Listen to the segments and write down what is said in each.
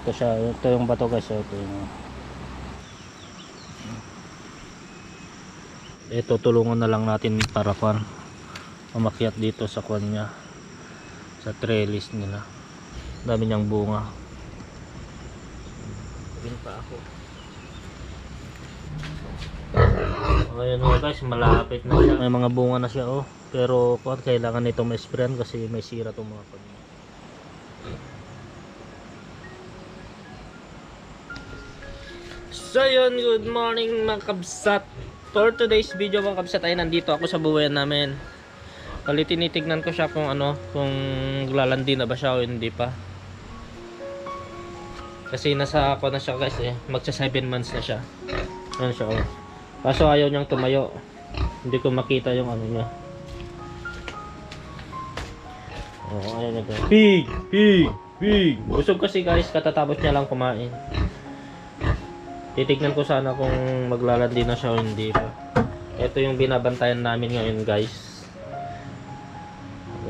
ito siya ito yung bato guys. Ito yung ito tulungan na lang natin para kwan umakyat dito sa kwan niya. Sa trellis nila. Dami niyang bunga. Pin pa ako. Ayan oh guys, malapit na siya. May mga bunga na siya oh. Pero kung kailangan nito ma-sprayan kasi may sira itong mga kanya. So yun, good morning mga kabsat. For today's video mga kabsat ay nandito ako sa buwayan namin. Kali tinitignan ko siya kung ano, kung lalandi na ba siya o hindi pa. Kasi nasa ako na siya guys eh, magsa 7 months na siya. Ayan siya oh. Kaso ayaw niyang tumayo. Hindi ko makita yung ano niya. Oh, ayaw niya guys. Pig! Pig! Pig! Busog kasi guys, katatapos niya lang kumain. Titignan ko sana kung maglalandi na siya o hindi pa. Ito yung binabantayan namin ngayon guys.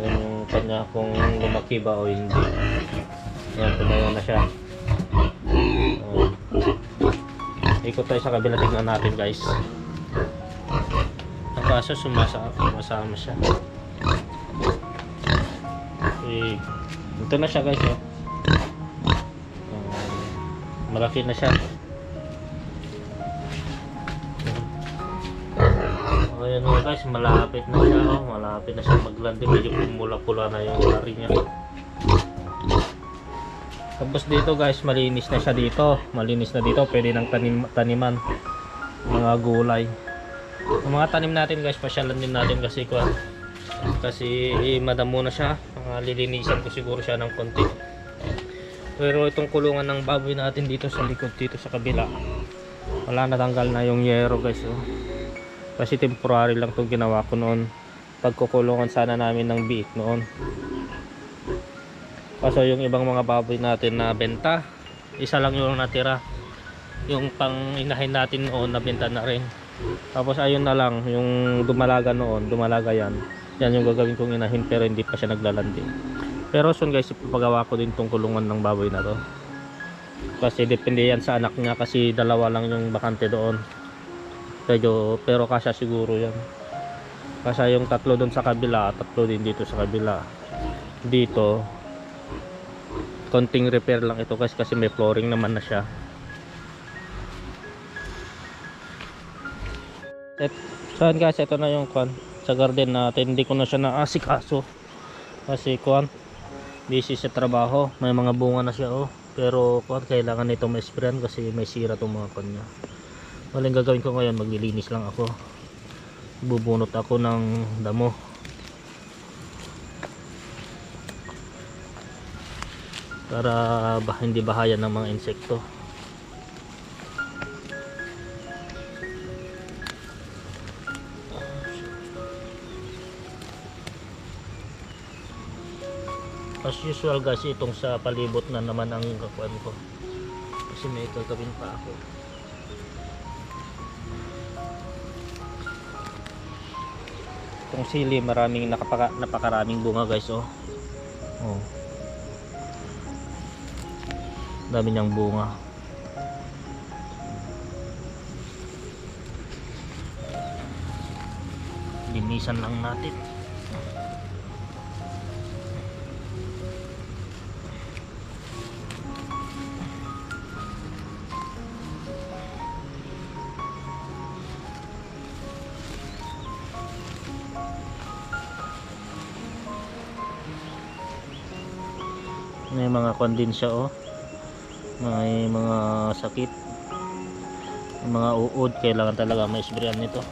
Yung kanya kung lumaki ba o hindi. Yan, tumayo na siya. Oh. Ikot tayo sa kabila, tignan natin guys. Ang kaso sumasa, sumasama siya. Eh, ito na siya guys. Oh. Oh, malaki na siya. Ayan oh guys, malapit na siya. Oh. Malapit na siya maglandi. Medyo pumula-pula na yung lari niya. Tapos dito guys, malinis na siya dito. Malinis na dito, pwede nang tanim taniman mga gulay. Ang mga tanim natin guys, pasyalan din natin kasi ko kasi eh, madamo na siya. Mga lilinisan ko siguro siya ng konti. Pero itong kulungan ng baboy natin dito sa likod dito sa kabila. Wala natanggal na yung yero guys. Oh. Kasi temporary lang 'tong ginawa ko noon. Pagkukulungan sana namin ng biik noon. Kaso yung ibang mga baboy natin na benta, isa lang yung natira. Yung pang inahin natin noon nabenta na rin. Tapos ayun na lang, yung dumalaga noon, dumalaga yan. Yan yung gagawin kong inahin pero hindi pa siya naglalandi. Pero soon guys, ipapagawa ko din tong kulungan ng baboy na to. Kasi depende yan sa anak niya kasi dalawa lang yung bakante doon. Pero, pero kasya siguro yan. Kasya yung tatlo doon sa kabila, tatlo din dito sa kabila. Dito, konting repair lang ito guys kasi may flooring naman na siya. Et, saan guys ito na yung kwan sa garden natin. Hindi ko na siya naasikaso. Kasi kwan busy sa trabaho. May mga bunga na siya oh. Pero kwan kailangan nito ma-sprayan kasi may sira itong mga kwan niya walang gagawin ko ngayon? Maglilinis lang ako. Bubunot ako ng damo. Para bah, hindi bahayan ng mga insekto. As usual guys itong sa palibot na naman ang kakuan ko. Kasi may gagawin pa ako itong sili maraming nakapaka, napakaraming bunga guys oh. Oh. Dami niyang bunga. Linisan lang natin may mga kondensya oh. May mga sakit. May mga uod kailangan talaga may sprayan nito.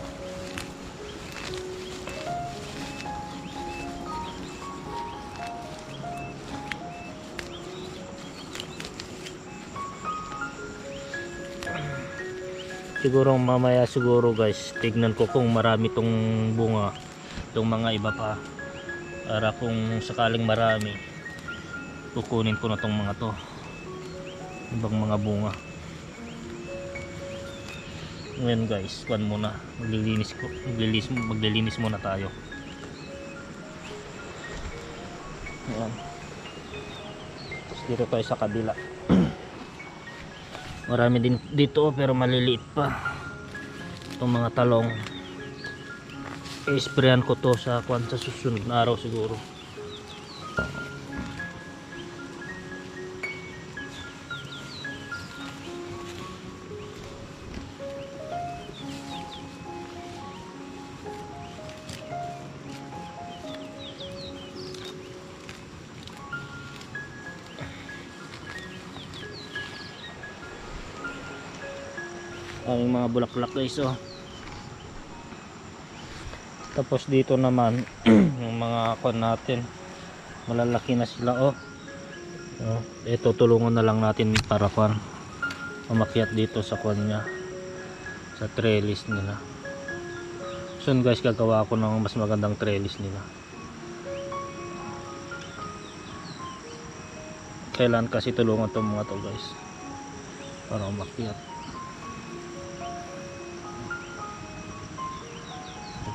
Siguro mamaya siguro guys tignan ko kung marami tong bunga itong mga iba pa. Para kung sakaling marami kukunin ko na tong mga to. Ibang mga bunga. Ngayon guys kuan muna. Maglilinis ko maglilinis, maglilinis muna tayo. Ayan. Tapos dito tayo sa kabila. Marami din dito pero maliliit pa. Itong mga talong. I-sprayan ko to sa kwan sa susunod na araw siguro aming mga bulaklak guys oh. Tapos dito naman yung mga kon natin malalaki na sila oh. Oh ito tulungan na lang natin para kon umakyat dito sa kon niya sa trellis nila. Soon guys gagawa ako ng mas magandang trellis nila. Kailan kasi tulungan tong mga to guys para umakyat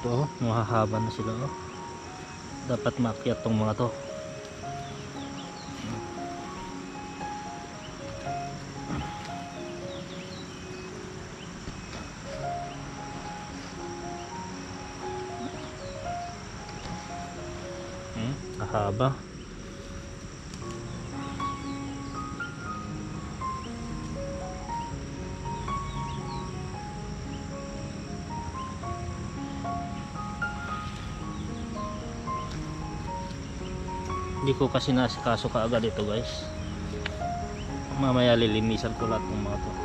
ito oh, mahahaba na sila oh. dapat maakyat tong mga to. Hmm, mahaba hindi ko kasi nasikaso kaagad ito guys. Mamaya lilinisan ko lahat ng mga to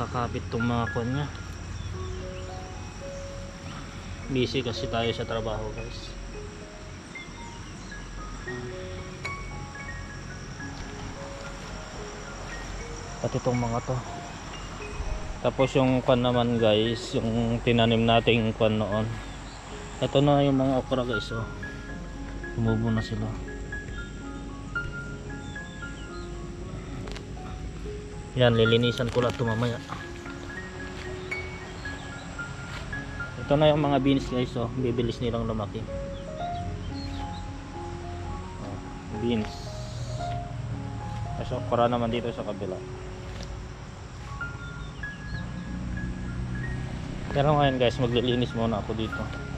makakapit tong mga kon niya. Busy kasi tayo sa trabaho guys. Pati tong mga to. Tapos yung kwan naman guys yung tinanim nating kwan noon. Ito na yung mga okra guys oh. Tumubo na sila Yan, lilinisan ko lang ito mamaya. Ito na yung mga beans guys, oh. Bibilis nilang lumaki. Oh, beans. Kasi okra naman dito sa kabila. Pero ngayon guys, maglilinis muna ako dito.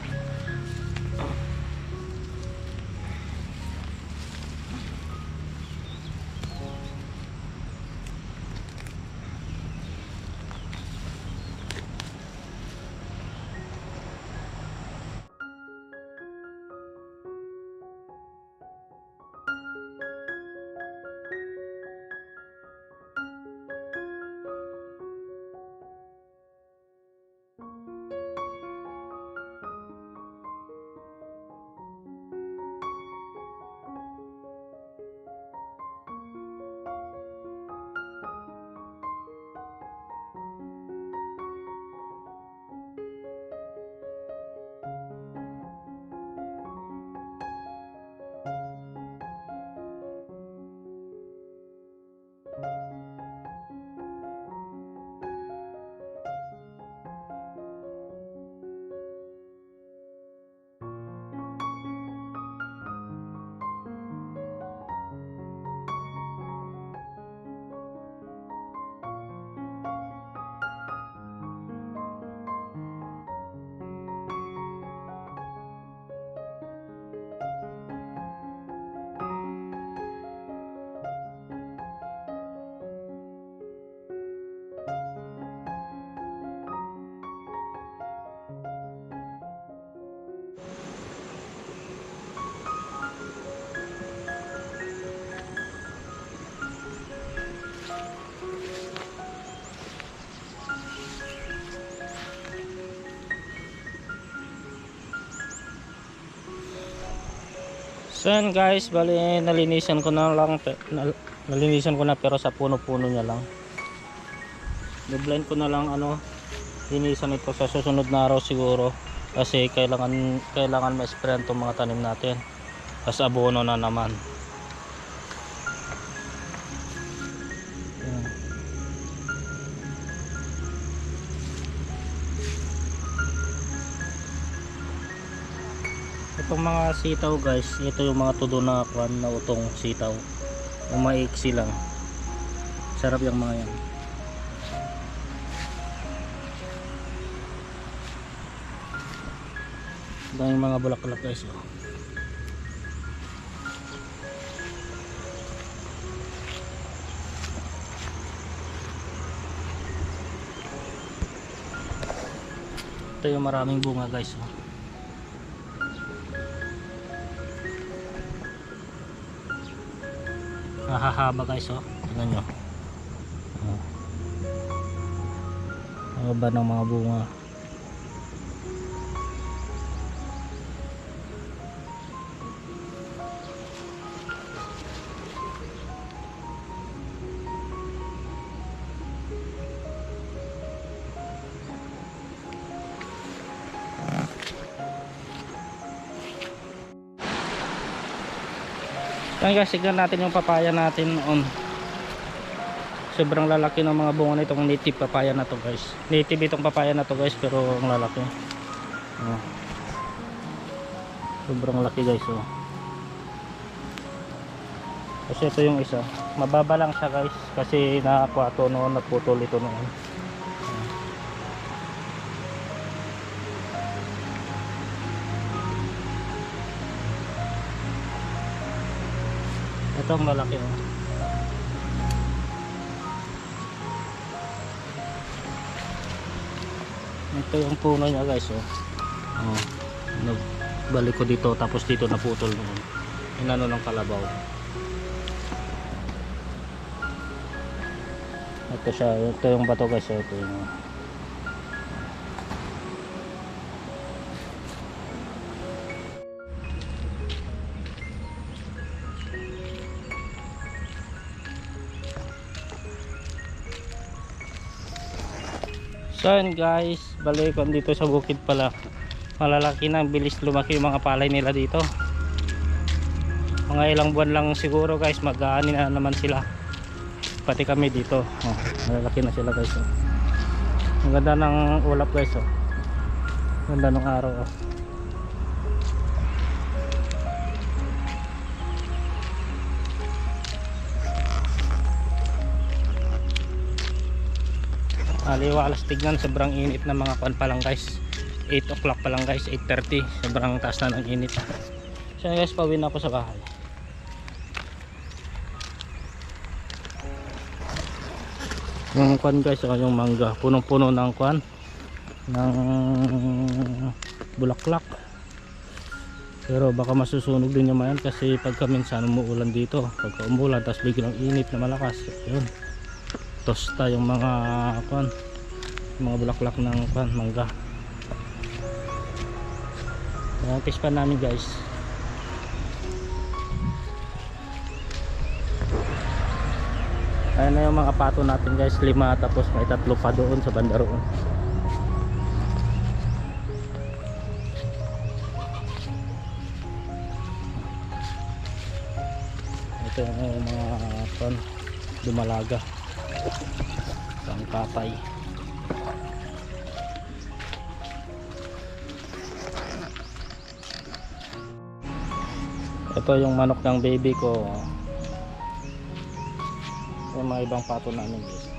So yan guys, bali nalinisan ko na lang nalinisan ko na pero sa puno-puno niya lang. I-blend ko na lang ano linisan ito sa susunod na araw siguro Kasi kailangan kailangan ma-sprayan itong mga tanim natin. Tapos abono na naman. Itong mga sitaw guys, ito yung mga tudo na kwan na utong sitaw. Yung maiksi lang. Sarap yung mga yan. Daming mga bulaklak guys. Oh. Ito yung maraming bunga guys. Oh. Mahahaba guys oh. Tingnan nyo. Oh. Haba ng mga bunga. Yan guys, tignan natin yung papaya natin on. Sobrang lalaki ng mga bunga nitong native papaya na to guys. Native itong papaya na to guys pero ang lalaki. Oh. Sobrang laki guys oh. Kasi ito yung isa. Mababa lang siya guys kasi nakakuha to noon naputol ito noon. Ito ang lalaki oh. Ito yung puno niya guys oh. Oh. Nagbalik ko dito tapos dito naputol noon. Inano ng kalabaw. Ito siya, ito yung bato guys, oh. ito yung So yun guys, balik dito sa bukid pala. Malalaki na, bilis lumaki yung mga palay nila dito. Mga ilang buwan lang siguro guys, mag-aani na naman sila. Pati kami dito. Oh, malalaki na sila guys. Oh. Ang ganda ng ulap guys. Oh. Ganda ng araw. Oh. Aliwalas tignan sobrang init na mga kwan pa lang guys. 8 o'clock pa lang guys 8.30 sobrang taas na ng init. So guys pauwi na ako sa bahay. Yung kwan guys oh, yung mangga. Punong puno ng kwan. Ng bulaklak. Pero baka masusunog din yung yan kasi pagka minsan umuulan dito pagka umulan tapos biglang init na malakas. Yun tosta yung mga kwan mga bulaklak ng kwan mangga. Practice pa namin guys. Ayan na yung mga pato natin guys. Lima tapos may tatlo pa doon sa banda ito yung mga kwan dumalaga pang kapay ito yung manok ng baby ko. Yung mga ibang pato namin. Guys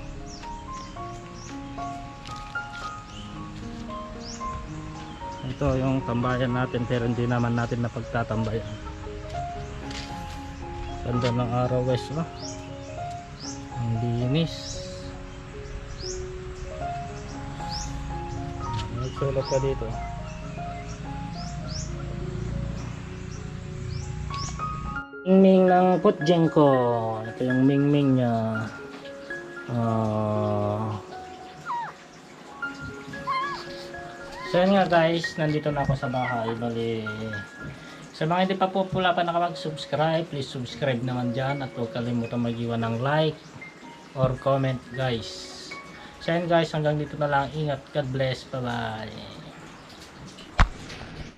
ito yung tambayan natin pero hindi naman natin napagtatambayan. Ganda ng araw guys no? ang linis nagsulot ka dito. Mingming ng putjeng ko. Ito yung mingming niya. Ah. so yun nga guys. Nandito na ako sa bahay. Bali sa mga hindi pa po pula pa nakapag-subscribe, please subscribe naman dyan. At huwag kalimutan mag-iwan ng like or comment guys. So guys, hanggang dito na lang. Ingat. God bless. Bye-bye.